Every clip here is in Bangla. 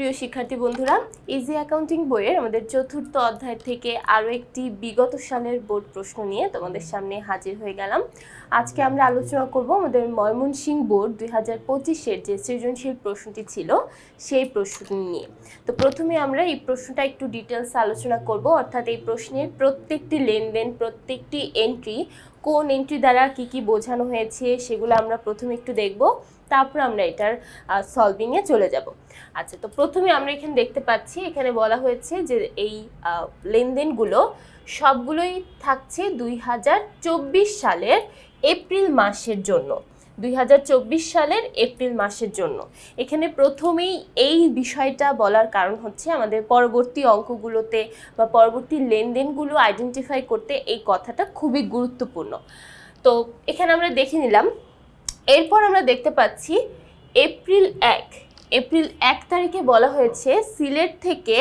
প্রিয় শিক্ষার্থী বন্ধুরা ইজি অ্যাকাউন্টিং বইয়ের আমাদের চতুর্থ অধ্যায় থেকে আরও একটি বিগত সালের বোর্ড প্রশ্ন নিয়ে তোমাদের সামনে হাজির হয়ে গেলাম। আজকে আমরা আলোচনা করব আমাদের ময়মনসিংহ বোর্ড দুই হাজার পঁচিশের যে সৃজনশীল প্রশ্নটি ছিল, সেই প্রশ্নটি নিয়ে। তো প্রথমে আমরা এই প্রশ্নটা একটু ডিটেলস আলোচনা করব, অর্থাৎ এই প্রশ্নের প্রত্যেকটি লেনদেন, প্রত্যেকটি এন্ট্রি কোন এন্ট্রি দ্বারা কি কি বোঝানো হয়েছে, সেগুলো আমরা প্রথমে একটু দেখব। তারপর আমরা এটার সলভিংয়ে চলে যাব। আচ্ছা তো প্রথমে আমরা এখানে দেখতে পাচ্ছি, এখানে বলা হয়েছে যে এই লেনদেনগুলো সবগুলোই থাকছে দুই হাজার চব্বিশ সালের এপ্রিল মাসের জন্য। দুই হাজার চব্বিশ সালের এপ্রিল মাসের জন্য। এখানে প্রথমেই এই বিষয়টা বলার কারণ হচ্ছে আমাদের পরবর্তী অঙ্কগুলোতে বা পরবর্তী লেনদেনগুলো আইডেন্টিফাই করতে এই কথাটা খুবই গুরুত্বপূর্ণ। তো এখানে আমরা দেখে নিলাম এরপর আমরা দেখতে পাচ্ছি এপ্রিল এক। এপ্রিল এক তারিখে বলা হয়েছে সিলেট থেকে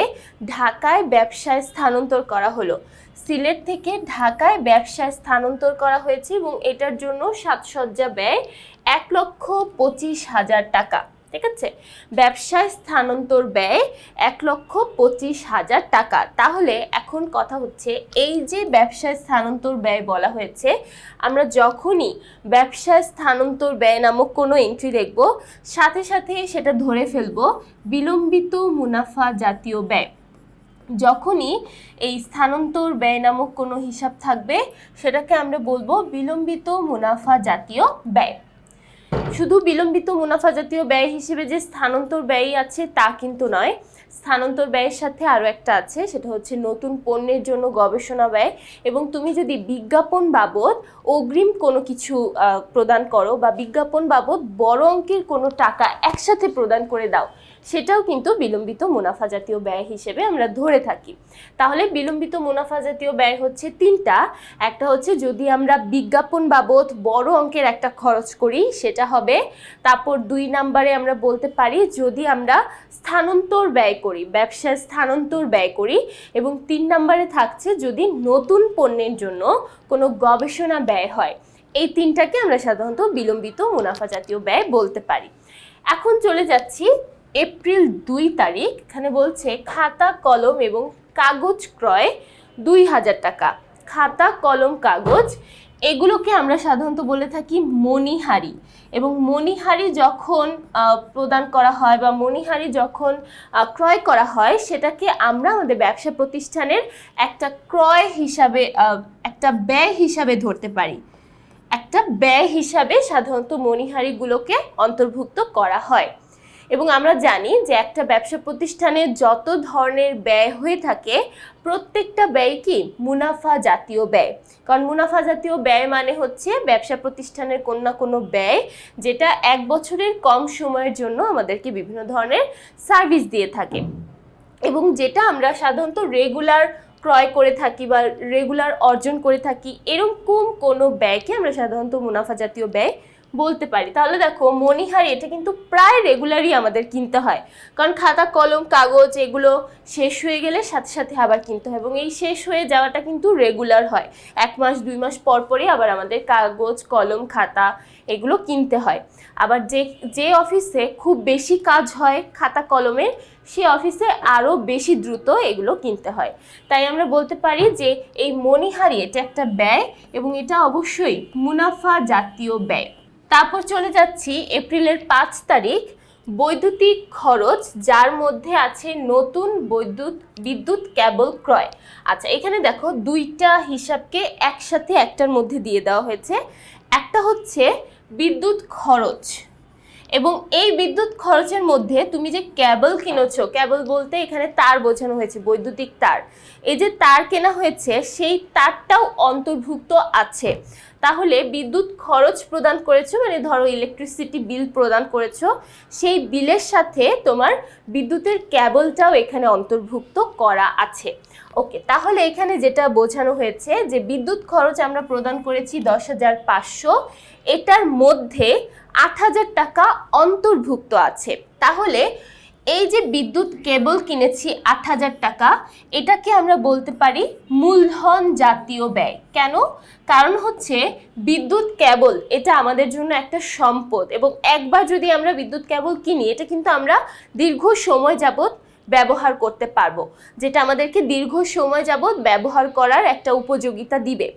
ঢাকায় ব্যবসায় স্থানান্তর করা হলো। সিলেট থেকে ঢাকায় ব্যবসায় স্থানান্তর করা হয়েছে এবং এটার জন্য সাজসজ্জা ব্যয় এক লক্ষ পঁচিশ হাজার টাকা। ঠিক আছে? ব্যবসায় স্থানান্তর ব্যয় এক লক্ষ পঁচিশ হাজার টাকা। তাহলে এখন কথা হচ্ছে, এই যে ব্যবসায় স্থানান্তর ব্যয় বলা হয়েছে, আমরা যখনই ব্যবসায় স্থানান্তর ব্যয় নামক কোনো এন্ট্রি দেখব, সাথে সাথে সেটা ধরে ফেলব, বিলম্বিত মুনাফা জাতীয় ব্যয়। যখনই এই স্থানান্তর ব্যয় নামক কোনো হিসাব থাকবে, সেটাকে আমরা বলব বিলম্বিত মুনাফা জাতীয় ব্যয়। শুধু বিলম্বিত মুনাফা জাতীয় ব্যয় হিসেবে যে স্থানান্তর ব্যয় আছে তা কিন্তু নয়, স্থানান্তর ব্যয়ের সাথে আরও একটা আছে, সেটা হচ্ছে নতুন পণ্যের জন্য গবেষণা ব্যয় এবং তুমি যদি বিজ্ঞাপন বাবদ অগ্রিম কোনো কিছু প্রদান করো বা বিজ্ঞাপন বাবদ বড় অঙ্কের কোনো টাকা একসাথে প্রদান করে দাও সেটাও কিন্তু বিলম্বিত মুনাফা জাতীয় ব্যয় হিসেবে আমরা ধরে থাকি। তাহলে বিলম্বিত মুনাফা জাতীয় ব্যয় হচ্ছে তিনটা। একটা হচ্ছে যদি আমরা বিজ্ঞাপন বাবদ বড় অঙ্কের একটা খরচ করি, সেটা হবে তারপর দুই নাম্বারে আমরা বলতে পারি যদি আমরা স্থানান্তর ব্যয় করি, ব্যবসায় স্থানান্তর ব্যয় করি এবং তিন নাম্বারে থাকছে যদি নতুন পণ্যের জন্য কোনো গবেষণা ব্যয় হয়, এই তিনটাকে আমরা সাধারণত বিলম্বিত মুনাফা জাতীয় ব্যয় বলতে পারি। এখন চলে যাচ্ছি এপ্রিল দুই তারিখ, এখানে বলছে খাতা, কলম এবং কাগজ ক্রয় দুই হাজার টাকা। খাতা, কলম, কাগজ, এগুলোকে আমরা সাধারণত বলে থাকি মণিহারি। এবং মণিহারি যখন প্রদান করা হয় বা মণিহারি যখন ক্রয় করা হয়, সেটাকে আমরা আমাদের ব্যবসা প্রতিষ্ঠানের একটা ক্রয় হিসাবে একটা ব্যয় হিসাবে ধরতে পারি। একটা ব্যয় হিসাবে সাধারণত মণিহারিগুলোকে অন্তর্ভুক্ত করা হয়। এবং আমরা জানি যে একটা ব্যবসা প্রতিষ্ঠানে যত ধরনের ব্যয় হয়ে থাকে, প্রত্যেকটা ব্যয় কি? মুনাফা জাতীয় ব্যয়। কারণ মুনাফা জাতীয় ব্যয় মানে হচ্ছে ব্যবসা প্রতিষ্ঠানের কোনো না কোনো ব্যয় যেটা এক বছরের কম সময়ের জন্য আমাদেরকে বিভিন্ন ধরনের সার্ভিস দিয়ে থাকে। এবং যেটা আমরা সাধারণত রেগুলার ক্রয় করে থাকি বা রেগুলার অর্জন করে থাকি, এরকম কোনো ব্যয়কে আমরা সাধারণত মুনাফা জাতীয় ব্যয় বলতে পারি। তাহলে দেখো মণিহারি এটা কিন্তু প্রায় রেগুলারই আমাদের কিনতে হয়। কারণ খাতা, কলম, কাগজ, এগুলো শেষ হয়ে গেলে সাথে সাথে আবার কিনতে হয় এবং এই শেষ হয়ে যাওয়াটা কিন্তু রেগুলার হয়। এক মাস, দুই মাস পর পরই আবার আমাদের কাগজ, কলম, খাতা এগুলো কিনতে হয়। আবার যে যে অফিসে খুব বেশি কাজ হয় খাতা কলমের সে অফিসে আরও বেশি দ্রুত এগুলো কিনতে হয়। তাই আমরা বলতে পারি যে, এই মণিহারি এটা একটা ব্যয় এবং এটা অবশ্যই মুনাফা জাতীয় ব্যয়। তারপর চলে যাচ্ছি এপ্রিলের পাঁচ তারিখ। বৈদ্যুতিক খরচ, যার মধ্যে আছে নতুন বৈদ্যুৎ, বিদ্যুৎ কেবল ক্রয়। আচ্ছা এখানে দেখো দুইটা হিসাবকে একসাথে একটার মধ্যে দিয়ে দেওয়া হয়েছে। একটা হচ্ছে বিদ্যুৎ খরচ। এবং এই বিদ্যুৎ খরচের মধ্যে তুমি যে ক্যাবল কিনেছো ক্যাবল বলতে এখানে তার বোঝানো হয়েছে, বৈদ্যুতিক তার। এই যে তার কেনা হয়েছে, সেই তারটাও অন্তর্ভুক্ত আছে। তাহলে বিদ্যুৎ খরচ প্রদান করেছ মানে ধরো ইলেকট্রিসিটি বিল প্রদান করেছ, সেই বিলের সাথে তোমার বিদ্যুতের ক্যাবলটাও এখানে অন্তর্ভুক্ত করা আছে। ওকে তাহলে এখানে যেটা বোঝানো হয়েছে যে বিদ্যুৎ খরচ আমরা প্রদান করেছি দশ হাজার পাঁচশো, এটার মধ্যে আট হাজার টাকা অন্তর্ভুক্ত আছে। তাহলে এই যে বিদ্যুৎ কেবল কিনেছি আট হাজার টাকা, এটাকে আমরা বলতে পারি মূলধন জাতীয় ব্যয়। কেন? কারণ হচ্ছে বিদ্যুৎ কেবল, এটা আমাদের জন্য একটা সম্পদ এবং একবার যদি আমরা বিদ্যুৎ কেবল কিনি, এটা কিন্তু আমরা দীর্ঘ সময় যাবত ব্যবহার করতে পারব, যেটা আমাদেরকে দীর্ঘ সময় যাবৎ ব্যবহার করার একটা উপযোগিতা দিবে।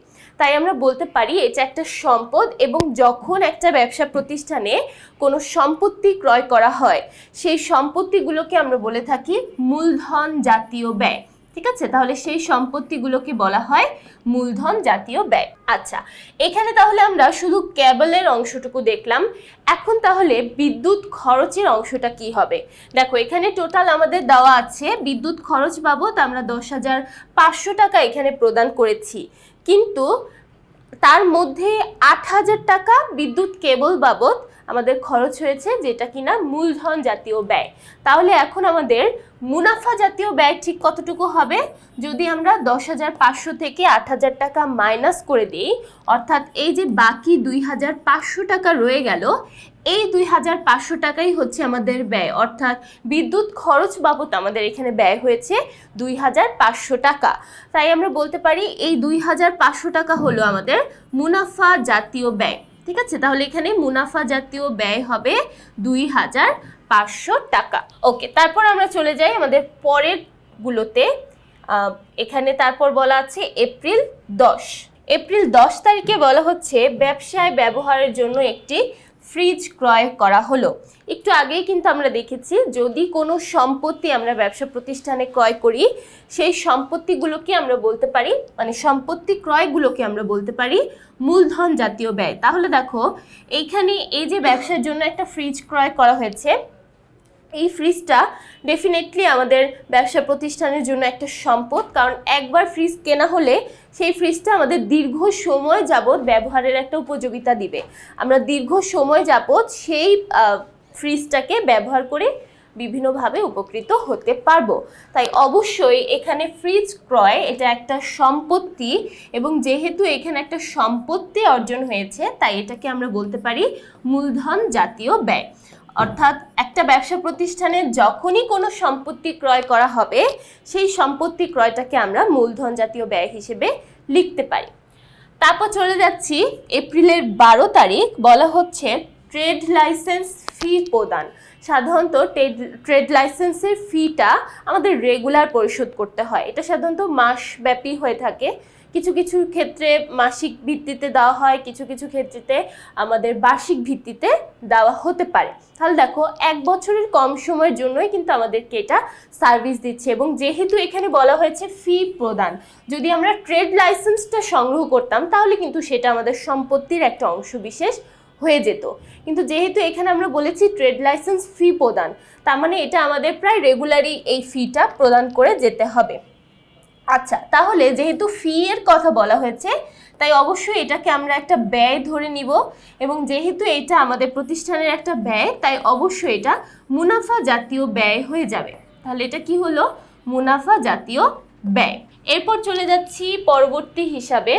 তাই আমরা বলতে পারি, এটা একটা সম্পদ এবং যখন একটা ব্যবসা প্রতিষ্ঠানে কোনো সম্পত্তি ক্রয় করা হয়, সেই সম্পত্তিগুলোকে আমরা বলে থাকি মূলধন জাতীয় ব্যয়। ঠিক আছে? তাহলে সেই সম্পত্তিগুলোকে বলা হয় মূলধন জাতীয় ব্যয়। আচ্ছা এখানে তাহলে আমরা শুধু কেবলের অংশটুকু দেখলাম। এখন তাহলে বিদ্যুৎ খরচের অংশটা কি হবে? দেখো, এখানে টোটাল আমাদের দেওয়া আছে, বিদ্যুৎ খরচ বাবদ আমরা দশ হাজার পাঁচশো টাকা এখানে প্রদান করেছি। কিন্তু তার মধ্যে আট হাজার টাকা বিদ্যুৎ কেবল বাবদ আমাদের খরচ হয়েছে যেটা কিনা মূলধন জাতীয় ব্যয়। তাহলে এখন আমাদের মুনাফা জাতীয় ব্যয় ঠিক কতটুকু হবে? যদি আমরা দশ হাজার পাঁচশো থেকে আট হাজার টাকা মাইনাস করে দিই, অর্থাৎ এই যে বাকি দুই হাজার পাঁচশো টাকা রয়ে গেল, এই দুই হাজার পাঁচশো টাকাই হচ্ছে আমাদের ব্যয়। অর্থাৎ বিদ্যুৎ খরচ বাবদ আমাদের এখানে ব্যয় হয়েছে দুই হাজার পাঁচশো টাকা। তাই আমরা বলতে পারি এই দুই হাজার পাঁচশো টাকা হলো আমাদের মুনাফা জাতীয় ব্যয়। ঠিক আছে? তাহলে এখানে মুনাফা জাতীয় ব্যয় হবে দুই হাজার পাঁচশো টাকা। ওকে, তারপর আমরা চলে যাই আমাদের পরের গুলোতে এখানে তারপর বলা আছে এপ্রিল দশ। এপ্রিল দশ তারিখে বলা হচ্ছে ব্যবসায় ব্যবহারের জন্য একটি ফ্রিজ ক্রয় করা হলো। একটু আগেই কিন্তু আমরা দেখেছি, যদি কোনো সম্পত্তি আমরা ব্যবসা প্রতিষ্ঠানে ক্রয় করি, সেই সম্পত্তিগুলোকে আমরা বলতে পারি মানে সম্পত্তি ক্রয়গুলোকে আমরা বলতে পারি মূলধন জাতীয় ব্যয়। তাহলে দেখো, এইখানে এই যে ব্যবসার জন্য একটা ফ্রিজ ক্রয় করা হয়েছে এই ফ্রিজটা ডেফিনেটলি আমাদের ব্যবসা প্রতিষ্ঠানের জন্য একটা সম্পদ। কারণ একবার ফ্রিজ কেনা হলে সেই ফ্রিজটা আমাদের দীর্ঘ সময় যাবৎ ব্যবহারের একটা উপযোগিতা দিবে। আমরা দীর্ঘ সময় যাবৎ সেই ফ্রিজটাকে ব্যবহার করে বিভিন্নভাবে উপকৃত হতে পারব। তাই অবশ্যই এখানে ফ্রিজ ক্রয় এটা একটা সম্পত্তি এবং যেহেতু এখানে একটা সম্পত্তি অর্জন হয়েছে, তাই এটাকে আমরা বলতে পারি মূলধন জাতীয় ব্যয়। অর্থাৎ একটা ব্যবসা প্রতিষ্ঠানে যখনই কোনো সম্পত্তি ক্রয় করা হবে, সেই সম্পত্তি ক্রয়টাকে আমরা মূলধন জাতীয় ব্যয় হিসেবে লিখতে পারি। তারপর চলে যাচ্ছি, এপ্রিলের বারো তারিখ বলা হচ্ছে ট্রেড লাইসেন্স ফি প্রদান। সাধারণত ট্রেড ট্রেড লাইসেন্সের ফিটা আমাদের রেগুলার পরিশোধ করতে হয়। এটা সাধারণত মাসব্যাপী হয়ে থাকে। কিছু কিছু ক্ষেত্রে মাসিক ভিত্তিতে দেওয়া হয়, কিছু কিছু ক্ষেত্রেতে আমাদের বার্ষিক ভিত্তিতে দেওয়া হতে পারে। তাহলে দেখো, এক বছরের কম সময়ের জন্যই কিন্তু আমাদেরকে এটা সার্ভিস দিচ্ছে এবং যেহেতু এখানে বলা হয়েছে ফি প্রদান, যদি আমরা ট্রেড লাইসেন্সটা সংগ্রহ করতাম, তাহলে কিন্তু সেটা আমাদের সম্পত্তির একটা অংশ বিশেষ হয়ে যেত। কিন্তু যেহেতু এখানে আমরা বলেছি ট্রেড লাইসেন্স ফি প্রদান, তার মানে এটা আমাদের প্রায় রেগুলারই এই ফিটা প্রদান করে যেতে হবে। আচ্ছা তাহলে যেহেতু ফি এর কথা বলা হয়েছে, তাই অবশ্যই এটাকে আমরা একটা ব্যয় ধরে নিব এবং যেহেতু এটা আমাদের প্রতিষ্ঠানের একটা ব্যয়, তাই অবশ্যই এটা মুনাফা জাতীয় ব্যয় হয়ে যাবে। তাহলে এটা কি হলো? মুনাফা জাতীয় ব্যয়। এরপর চলে যাচ্ছি পরবর্তী হিসাবে।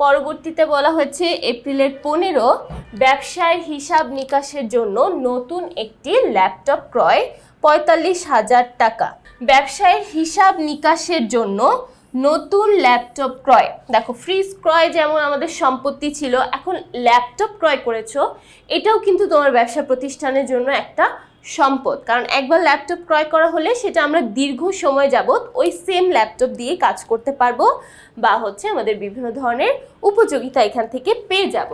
পরবর্তীতে বলা হয়েছে এপ্রিলের পনেরো ব্যবসায়ের হিসাব নিকাশের জন্য নতুন একটি ল্যাপটপ ক্রয় পঁয়তাল্লিশ হাজার টাকা। ব্যবসায়ের হিসাব নিকাশের জন্য নতুন ল্যাপটপ ক্রয়। দেখো, ফ্রিজ ক্রয় যেমন আমাদের সম্পত্তি ছিল, এখন ল্যাপটপ ক্রয় করেছ, এটাও কিন্তু তোমার ব্যবসা প্রতিষ্ঠানের জন্য একটা সম্পদ। কারণ একবার ল্যাপটপ ক্রয় করা হলে সেটা আমরা দীর্ঘ সময় যাবত ওই সেম ল্যাপটপ দিয়ে কাজ করতে পারব বা হচ্ছে আমাদের বিভিন্ন ধরনের উপযোগিতা এখান থেকে পেয়ে যাব।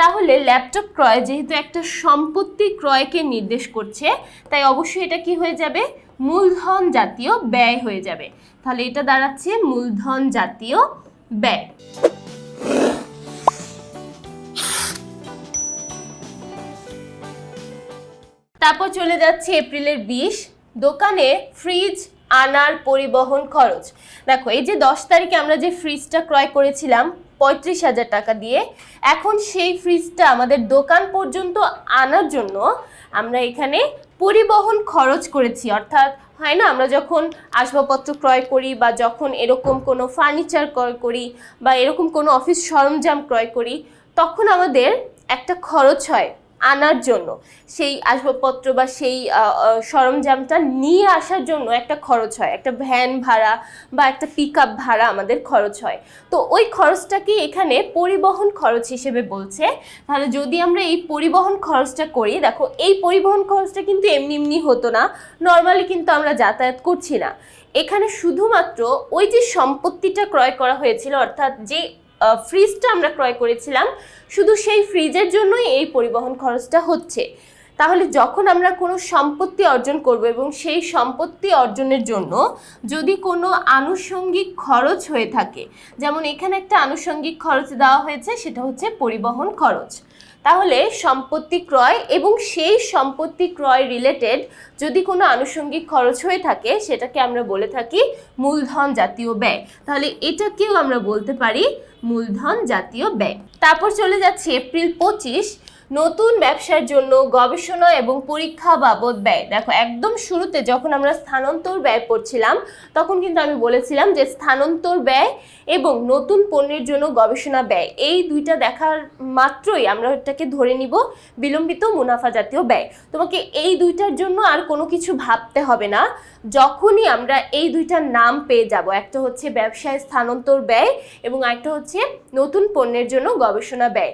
তাহলে ল্যাপটপ ক্রয় যেহেতু একটা সম্পত্তি ক্রয়কে নির্দেশ করছে, তাই অবশ্যই এটা কি হয়ে যাবে? মূলধন জাতীয় ব্যয় হয়ে যাবে। তাহলে এটা দাঁড়াচ্ছে মূলধন জাতীয় ব্যয়। তারপর চলে যাচ্ছে এপ্রিলের বিশ। দোকানে ফ্রিজ আনার পরিবহন খরচ। দেখো, এই যে দশ তারিখে আমরা যে ফ্রিজটা ক্রয় করেছিলাম পঁয়ত্রিশ হাজার টাকা দিয়ে। এখন সেই ফ্রিজটা আমাদের দোকান পর্যন্ত আনার জন্য আমরা এখানে পরিবহন খরচ করেছি। অর্থাৎ হয় না, আমরা যখন আসবাবপত্র ক্রয় করি বা যখন এরকম কোনো ফার্নিচার ক্রয় করি বা এরকম কোনো অফিস সরঞ্জাম ক্রয় করি, তখন আমাদের একটা খরচ হয়। আনার জন্য, সেই আসবাবপত্র বা সেই সরঞ্জামটা নিয়ে আসার জন্য একটা খরচ হয়। একটা ভ্যান ভাড়া বা একটা পিক ভাড়া আমাদের খরচ হয়। তো ওই খরচটাকে এখানে পরিবহন খরচ হিসেবে বলছে। তাহলে যদি আমরা এই পরিবহন খরচটা করি, দেখো এই পরিবহন খরচটা কিন্তু এমনি এমনি হতো না। নর্মালি কিন্তু আমরা যাতায়াত করছি না। এখানে শুধুমাত্র ওই যে সম্পত্তিটা ক্রয় করা হয়েছিল, অর্থাৎ যে ফ্রিজটা আমরা ক্রয় করেছিলাম, শুধু সেই ফ্রিজের জন্যই এই পরিবহন খরচটা হচ্ছে। তাহলে যখন আমরা কোনো সম্পত্তি অর্জন করব এবং সেই সম্পত্তি অর্জনের জন্য যদি কোনো আনুষঙ্গিক খরচ হয়ে থাকে, যেমন এখানে একটা আনুষঙ্গিক খরচ দেওয়া হয়েছে, সেটা হচ্ছে পরিবহন খরচ। তাহলে সম্পত্তি ক্রয় এবং সেই সম্পত্তি ক্রয় রিলেটেড যদি কোনো আনুষঙ্গিক খরচ হয়ে থাকে, সেটাকে আমরা বলে থাকি মূলধন জাতীয় ব্যয়। তাহলে এটাকেও আমরা বলতে পারি মূলধন জাতীয় ব্যয়। তারপর চলে যাচ্ছে এপ্রিল পঁচিশ। নতুন ব্যবসার জন্য গবেষণা এবং পরীক্ষা বাবদ ব্যয়। দেখো, একদম শুরুতে যখন আমরা স্থানান্তর ব্যয় পড়ছিলাম তখন কিন্তু আমি বলেছিলাম যে স্থানান্তর ব্যয় এবং নতুন পণ্যের জন্য গবেষণা ব্যয়, এই দুইটা দেখার মাত্রই আমরা এটাকে ধরে নিব বিলম্বিত মুনাফা জাতীয় ব্যয়। তোমাকে এই দুইটার জন্য আর কোনো কিছু ভাবতে হবে না। যখনই আমরা এই দুইটার নাম পেয়ে যাব, একটা হচ্ছে ব্যবসায় স্থানান্তর ব্যয় এবং একটা হচ্ছে নতুন পণ্যের জন্য গবেষণা ব্যয়।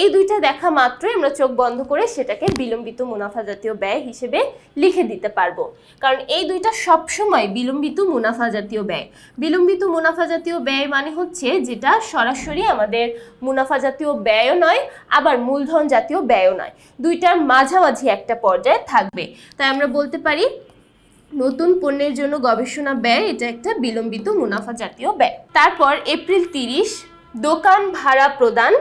এই দুইটা দেখা মাত্রই আমরা চোখ বন্ধ করে সেটাকে বিলম্বিত মুনাফা জাতীয় ব্যয় হিসেবে লিখে দিতে পারব। কারণ এই দুইটা সবসময় বিলম্বিত মুনাফা জাতীয় ব্যয়। বিলম্বিত মুনাফা জাতীয় ব্যয় মানে হচ্ছে যেটা সরাসরি আমাদের মুনাফা জাতীয় ব্যয়ও নয়, আবার মূলধন জাতীয় ব্যয়ও নয়। দুইটার মাঝামাঝি একটা পর্যায়ে থাকবে। তাই আমরা বলতে পারি নতুন পণ্যের জন্য গবেষণা ব্যয়, এটা একটা বিলম্বিত মুনাফা জাতীয় ব্যয়। তারপর এপ্রিল তিরিশ, দোকান ভাড়া প্রদান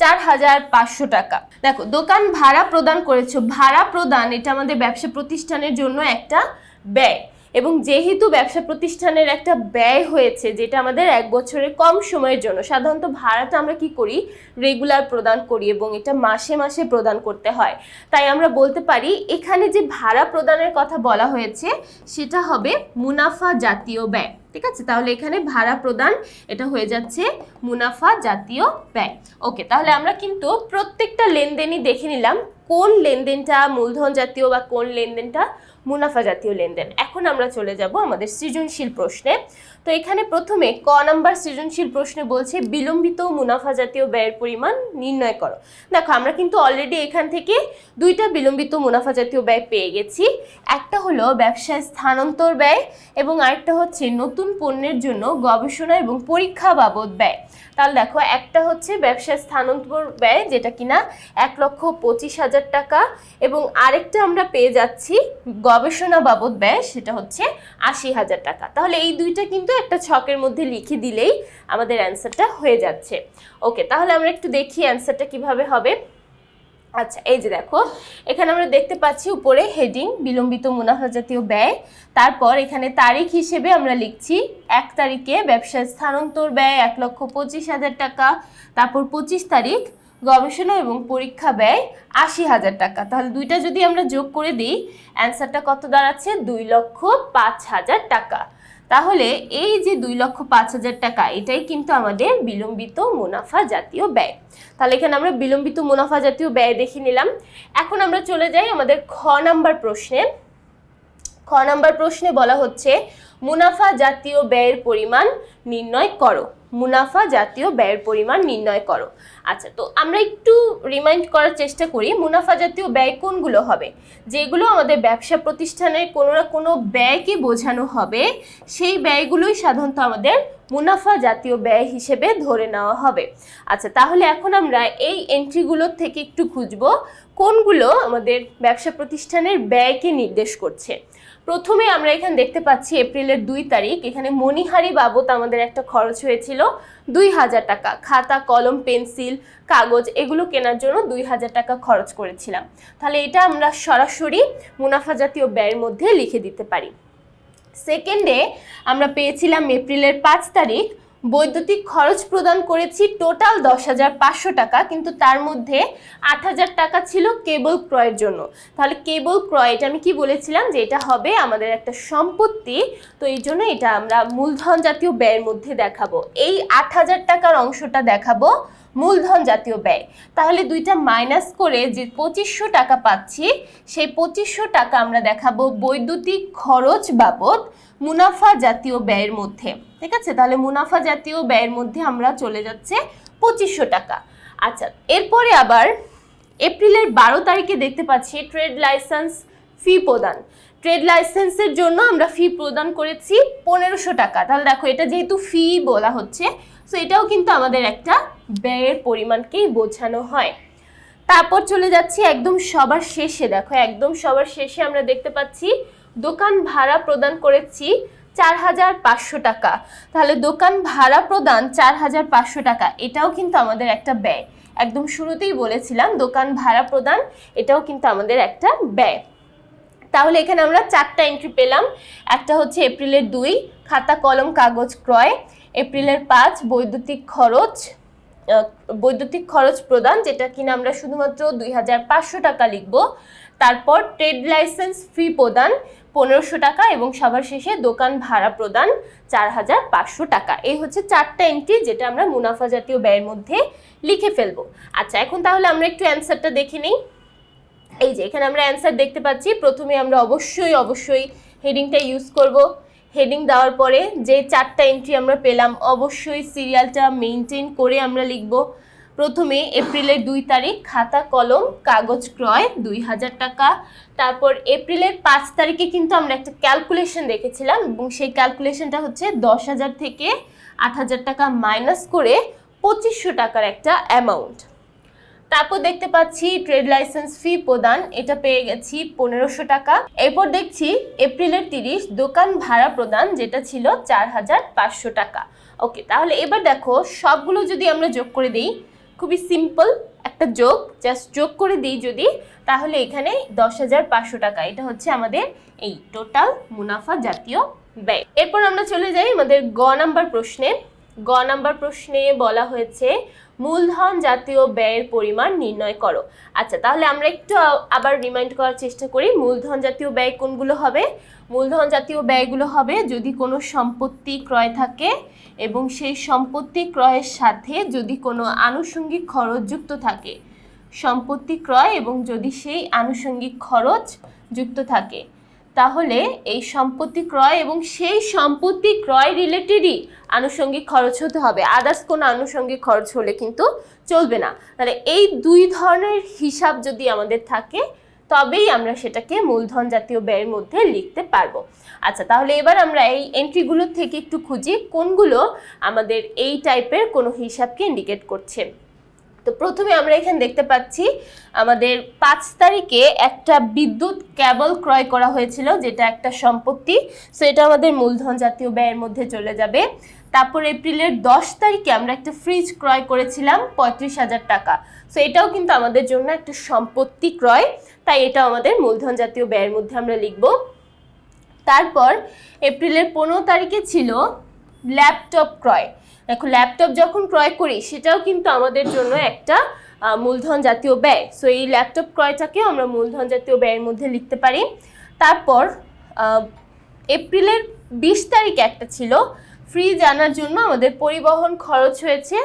চার হাজার পাঁচশো টাকা। দেখো, দোকান ভাড়া প্রদান করেছ, ভাড়া প্রদান, এটা আমাদের ব্যবসা প্রতিষ্ঠানের জন্য একটা ব্যয়। এবং যেহেতু ব্যবসা প্রতিষ্ঠানের একটা ব্যয় হয়েছে, যেটা আমাদের এক বছরের কম সময়ের জন্য, সাধারণত ভাড়াটা আমরা কি করি? রেগুলার প্রদান করি এবং এটা মাসে মাসে প্রদান করতে হয়। তাই আমরা বলতে পারি, এখানে যে ভাড়া প্রদানের কথা বলা হয়েছে, সেটা হবে মুনাফা জাতীয় ব্যয়। ঠিক আছে? তাহলে এখানে ভাড়া প্রদান, এটা হয়ে যাচ্ছে মুনাফা জাতীয় ব্যয়। ওকে তাহলে আমরা কিন্তু প্রত্যেকটা লেনদেনই দেখে নিলাম, কোন লেনদেনটা মূলধন জাতীয় বা কোন লেনদেনটা মুনাফা জাতীয় লেনদেন। এখন আমরা চলে যাব আমাদের সৃজনশীল প্রশ্নে। তো এখানে প্রথমে ক নাম্বার সৃজনশীল প্রশ্নে বলছে, বিলম্বিত মুনাফা জাতীয় ব্যয়ের পরিমাণ নির্ণয় করো। দেখো, আমরা কিন্তু অলরেডি এখান থেকে দুইটা বিলম্বিত মুনাফা জাতীয় ব্যয় পেয়ে গেছি। একটা হলো ব্যবসায় স্থানান্তর ব্যয় এবং আরেকটা হচ্ছে নতুন পণ্যের জন্য গবেষণা এবং পরীক্ষা বাবদ ব্যয়। তাহলে দেখো, একটা হচ্ছে ব্যবসায় স্থানান্তর ব্যয়, যেটা কিনা এক লক্ষ পঁচিশ হাজার টাকা এবং আরেকটা আমরা পেয়ে যাচ্ছি গবেষণা বাবদ ব্যয় সেটা হচ্ছে আশি হাজার টাকা। তাহলে এই দুইটা কিন্তু একটা ছকের মধ্যে লিখে দিলেই আমাদের অ্যান্সারটা হয়ে যাচ্ছে। ওকে তাহলে আমরা একটু দেখি অ্যান্সারটা কীভাবে হবে। আচ্ছা এই যে দেখো, এখানে আমরা দেখতে পাচ্ছি উপরে হেডিং বিলম্বিত মুনাফা জাতীয় ব্যয়। তারপর এখানে তারিখ হিসেবে আমরা লিখছি এক তারিখে ব্যবসায় স্থানান্তর ব্যয় এক লক্ষ পঁচিশ হাজার টাকা। তারপর পঁচিশ তারিখ গবেষণা এবং পরীক্ষা ব্যয় আশি হাজার টাকা। তাহলে দুইটা যদি আমরা যোগ করে দিই, অ্যান্সারটা কত দাঁড়াচ্ছে? দুই লক্ষ পাঁচ হাজার টাকা। তাহলে এই যে দুই লক্ষ পাঁচ হাজার টাকা, এটাই কিন্তু আমাদের বিলম্বিত মুনাফা জাতীয় ব্যয়। তাহলে এখানে আমরা বিলম্বিত মুনাফা জাতীয় ব্যয় দেখে নিলাম। এখন আমরা চলে যাই আমাদের খ নাম্বার প্রশ্নে। খ নাম্বার প্রশ্নে বলা হচ্ছে, মুনাফা জাতীয় ব্যয়ের পরিমাণ নির্ণয় করো। মুনাফা জাতীয় ব্যয়ের পরিমাণ নির্ণয় করো। আচ্ছা তো আমরা একটু রিমাইন্ড করার চেষ্টা করি, মুনাফা জাতীয় ব্যয় কোনগুলো হবে? যেগুলো আমাদের ব্যবসা প্রতিষ্ঠানের কোনো না কোনো ব্যয়কে বোঝানো হবে, সেই ব্যয়গুলোই সাধারণত আমাদের মুনাফা জাতীয় ব্যয় হিসেবে ধরে নেওয়া হবে। আচ্ছা তাহলে এখন আমরা এই এন্ট্রিগুলোর থেকে একটু খুঁজবো, কোনগুলো আমাদের ব্যবসা প্রতিষ্ঠানের ব্যয়কে নির্দেশ করছে। প্রথমে আমরা এখানে দেখতে পাচ্ছি এপ্রিলের দুই তারিখ। এখানে মণিহারি বাবদ আমাদের একটা খরচ হয়েছিল দুই হাজার টাকা। খাতা, কলম, পেন্সিল, কাগজ এগুলো কেনার জন্য দুই হাজার টাকা খরচ করেছিলাম। তাহলে এটা আমরা সরাসরি মুনাফা জাতীয় ব্যয়ের মধ্যে লিখে দিতে পারি। সেকেন্ডে আমরা পেয়েছিলাম এপ্রিলের পাঁচ তারিখ। বৈদ্যুতিক খরচ প্রদান করেছি টোটাল দশ হাজার পাঁচশো টাকা, কিন্তু তার মধ্যে আট হাজার টাকা ছিল কেবল ক্রয়ের জন্য। তাহলে কেবল ক্রয়, এটা আমি কি বলেছিলাম? যে এটা হবে আমাদের একটা সম্পত্তি, তো এই জন্য এটা আমরা মূলধন জাতীয় ব্যয়ের মধ্যে দেখাবো। এই আট হাজার টাকার অংশটা দেখাবো মূলধন জাতীয় ব্যয়। তাহলে দুইটা মাইনাস করে যে পঁচিশশো টাকা পাচ্ছি, সেই পঁচিশশো টাকা আমরা দেখাবো বৈদ্যুতিক খরচ বাবদ মুনাফা জাতীয় ব্যয়ের মধ্যে। ঠিক আছে? তাহলে মুনাফা জাতীয় ব্যয়ের মধ্যে আমরা চলে যাচ্ছে পঁচিশশো টাকা। আচ্ছা এরপরে আবার এপ্রিলের বারো তারিখে দেখতে পাচ্ছি ট্রেড লাইসেন্স ফি প্রদান। ট্রেড লাইসেন্সের জন্য আমরা ফি প্রদান করেছি পনেরোশো টাকা। তাহলে দেখো, এটা যেহেতু ফি বলা হচ্ছে সো এটাও কিন্তু আমাদের একটা ব্যয়ের পরিমাণকেই বোঝানো হয়। তারপর চলে যাচ্ছি একদম সবার শেষে। দেখো, একদম সবার শেষে আমরা দেখতে পাচ্ছি দোকান ভাড়া প্রদান করেছি চার হাজার পাঁচশো টাকা। তাহলে দোকান ভাড়া প্রদান চার হাজার পাঁচশো টাকা, এটাও কিন্তু আমাদের একটা ব্যয়। একদম শুরুতেই বলেছিলাম, দোকান ভাড়া প্রদান, এটাও কিন্তু আমাদের একটা ব্যয়। তাহলে এখানে আমরা চারটা এন্ট্রি পেলাম। একটা হচ্ছে এপ্রিলের দুই, খাতা, কলম, কাগজ ক্রয়। এপ্রিলের পাঁচ, বৈদ্যুতিক খরচ বৈদ্যুতিক খরচ প্রদান, যেটা কিনা আমরা শুধুমাত্র দুই হাজার পাঁচশো টাকা লিখব। তারপর ট্রেড লাইসেন্স ফি প্রদান। পনেরোশো টাকা এবং সবার শেষে দোকান ভাড়া প্রদান চার হাজার পাঁচশো টাকা। এই হচ্ছে চারটা এন্ট্রি যেটা আমরা মুনাফা জাতীয় ব্যয়ের মধ্যে লিখে ফেলব। আচ্ছা এখন তাহলে আমরা একটু অ্যান্সারটা দেখে নিই। এই যে, এখানে আমরা অ্যান্সার দেখতে পাচ্ছি। প্রথমে আমরা অবশ্যই অবশ্যই হেডিংটা ইউজ করব। হেডিং দেওয়ার পরে যে চারটা এন্ট্রি আমরা পেলাম, অবশ্যই সিরিয়ালটা মেনটেন করে আমরা লিখব। প্রথমে এপ্রিলের দুই তারিখ, খাতা, কলম, কাগজ ক্রয় দুই হাজার টাকা। তারপর এপ্রিলের পাঁচ তারিখে কিন্তু আমরা একটা ক্যালকুলেশন দেখেছিলাম এবং সেই ক্যালকুলেশনটা হচ্ছে দশ হাজার থেকে আট হাজার টাকা মাইনাস করে পঁচিশশো টাকার একটা অ্যামাউন্ট তারপর দেখতে পাচ্ছি ট্রেড লাইসেন্স ফি প্রদান, এটা পেয়ে গেছি পনেরোশো টাকা। এরপর দেখছি এপ্রিলের তিরিশ, দোকান ভাড়া প্রদান, যেটা ছিল চার হাজার পাঁচশো টাকা। ওকে তাহলে এবার দেখো, সবগুলো যদি আমরা যোগ করে দিই খুবই সিম্পল একটা যোগ জাস্ট যোগ করে দিই যদি, তাহলে এখানে দশ হাজার পাঁচশো টাকা, এটা হচ্ছে আমাদের এই টোটাল মুনাফা জাতীয় ব্যয়। এরপর আমরা চলে যাই আমাদের গ নাম্বার প্রশ্নে। গ নাম্বার প্রশ্নে বলা হয়েছে, মূলধন জাতীয় ব্যয়ের পরিমাণ নির্ণয় করো। আচ্ছা তাহলে আমরা একটু আবার রিমাইন্ড করার চেষ্টা করি, মূলধন জাতীয় ব্যয় কোনগুলো হবে? মূলধন জাতীয় ব্যয়গুলো হবে যদি কোনো সম্পত্তি ক্রয় থাকে এবং সেই সম্পত্তি ক্রয়ের সাথে যদি কোনো আনুষঙ্গিক খরচ যুক্ত থাকে। সম্পত্তি ক্রয় এবং যদি সেই আনুষঙ্গিক খরচ যুক্ত থাকে, তাহলে এই সম্পত্তি ক্রয় এবং সেই সম্পত্তি ক্রয় রিলেটেডই আনুষঙ্গিক খরচ হতে হবে। আদার্স কোনো আনুষঙ্গিক খরচ হলে কিন্তু চলবে না। তাহলে এই দুই ধরনের হিসাব যদি আমাদের থাকে তবেই আমরা সেটাকে মূলধন জাতীয় ব্যয়ের মধ্যে লিখতে পারব। আচ্ছা তাহলে এবার আমরা এই এন্ট্রিগুলোর থেকে একটু খুঁজি কোনগুলো আমাদের এই টাইপের কোনো হিসাবকে ইন্ডিকেট করছে। তো প্রথমে আমরা এখানে দেখতে পাচ্ছি আমাদের পাঁচ তারিখে একটা বিদ্যুৎ ক্যাবল ক্রয় করা হয়েছিল, যেটা একটা সম্পত্তি। সো এটা আমাদের মূলধন জাতীয় ব্যয়ের মধ্যে চলে যাবে। তারপর এপ্রিলের দশ তারিখে আমরা একটা ফ্রিজ ক্রয় করেছিলাম, পঁয়ত্রিশ হাজার টাকা। সো এটাও কিন্তু আমাদের জন্য একটা সম্পত্তি ক্রয়, তাই এটা আমাদের মূলধন জাতীয় ব্যয়ের মধ্যে আমরা লিখব। তারপর এপ্রিলের পনেরো তারিখে ছিল ল্যাপটপ ক্রয়। দেখো ল্যাপটপ যখন ক্রয় করি, সেটাও কিন্তু আমাদের জন্য একটা মূলধন জাতীয় ব্যয়। সো এই ল্যাপটপ ক্রয়টাকেও আমরা মূলধন জাতীয় ব্যয়ের মধ্যে লিখতে পারি। তারপর এপ্রিলের বিশ তারিখে একটা ছিল ফ্রিজ আনার জন্য আমাদের পরিবহন খরচ হয়েছে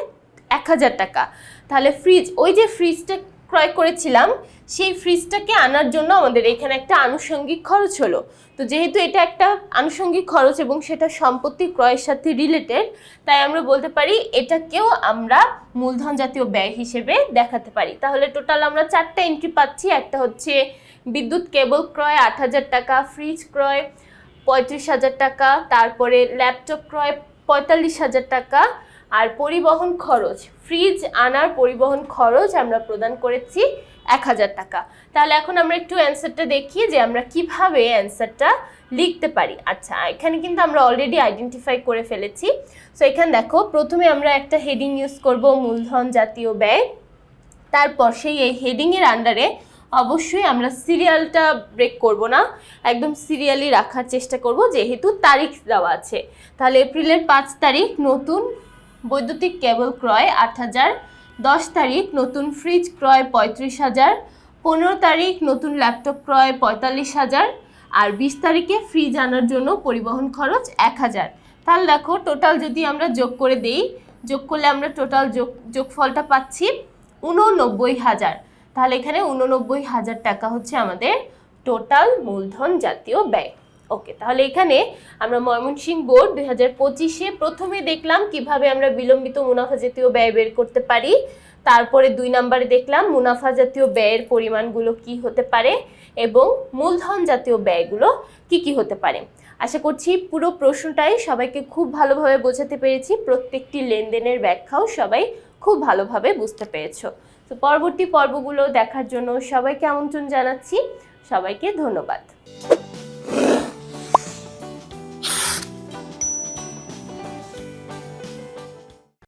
এক হাজার টাকা। তাহলে ফ্রিজ ওই যে ফ্রিজটা ক্রয় করেছিলাম সেই ফ্রিজটাকে আনার জন্য আমাদের এখানে একটা আনুষঙ্গিক খরচ হলো। তো যেহেতু এটা একটা আনুষঙ্গিক খরচ এবং সেটা সম্পত্তি ক্রয়ের সাথে রিলেটেড তাই আমরা বলতে পারি এটাকেও আমরা মূলধন জাতীয় ব্যয় হিসেবে দেখাতে পারি। তাহলে টোটাল আমরা চারটা এন্ট্রি পাচ্ছি। একটা হচ্ছে বিদ্যুৎ কেবল ক্রয় আট হাজার টাকা ফ্রিজ ক্রয় পঁয়ত্রিশ হাজার টাকা, তারপরে ল্যাপটপ ক্রয় পঁয়তাল্লিশ হাজার টাকা, আর পরিবহন খরচ। ফ্রিজ আনার পরিবহন খরচ আমরা প্রদান করেছি এক হাজার টাকা। তাহলে এখন আমরা একটু অ্যান্সারটা দেখি যে আমরা কীভাবে অ্যান্সারটা লিখতে পারি। আচ্ছা এখানে কিন্তু আমরা অলরেডি আইডেন্টিফাই করে ফেলেছি। সো এখানে দেখো, প্রথমে আমরা একটা হেডিং ইউজ করব, মূলধন জাতীয় ব্যয়। তারপর সেই এই হেডিংয়ের আন্ডারে অবশ্যই আমরা সিরিয়ালটা ব্রেক করব না। একদম সিরিয়ালি রাখার চেষ্টা করব, যেহেতু তারিখ দেওয়া আছে। তাহলে এপ্রিলের পাঁচ তারিখ নতুন বৈদ্যুতিক কেবল ক্রয় আট হাজার দশ তারিখ নতুন ফ্রিজ ক্রয় পঁয়ত্রিশ হাজার, পনেরো তারিখ নতুন ল্যাপটপ ক্রয় পঁয়তাল্লিশ হাজার, আর বিশ তারিখে ফ্রিজ আনার জন্য পরিবহন খরচ এক হাজার। তাহলে দেখো টোটাল যদি আমরা যোগ করে দেই, যোগ করলে আমরা টোটাল যোগ, যোগফলটা পাচ্ছি উননব্বই হাজার। তাহলে এখানে উননব্বই হাজার টাকা হচ্ছে আমাদের টোটাল মূলধন জাতীয় ব্যয়। ওকে তাহলে এখানে আমরা ময়মনসিংহ বোর্ড দুই হাজার পঁচিশে প্রথমে দেখলাম কীভাবে আমরা বিলম্বিত মুনাফা জাতীয় ব্যয় বের করতে পারি। তারপরে দুই নম্বরে দেখলাম মুনাফা জাতীয় ব্যয়ের পরিমাণগুলো কি হতে পারে এবং মূলধন জাতীয় ব্যয়গুলো কি কি হতে পারে। আশা করছি পুরো প্রশ্নটাই সবাইকে খুব ভালোভাবে বোঝাতে পেরেছি। প্রত্যেকটি লেনদেনের ব্যাখ্যাও সবাই খুব ভালোভাবে বুঝতে পেরেছ। তো পরবর্তী পর্বগুলো দেখার জন্য সবাইকে আমন্ত্রণ জানাচ্ছি। সবাইকে ধন্যবাদ।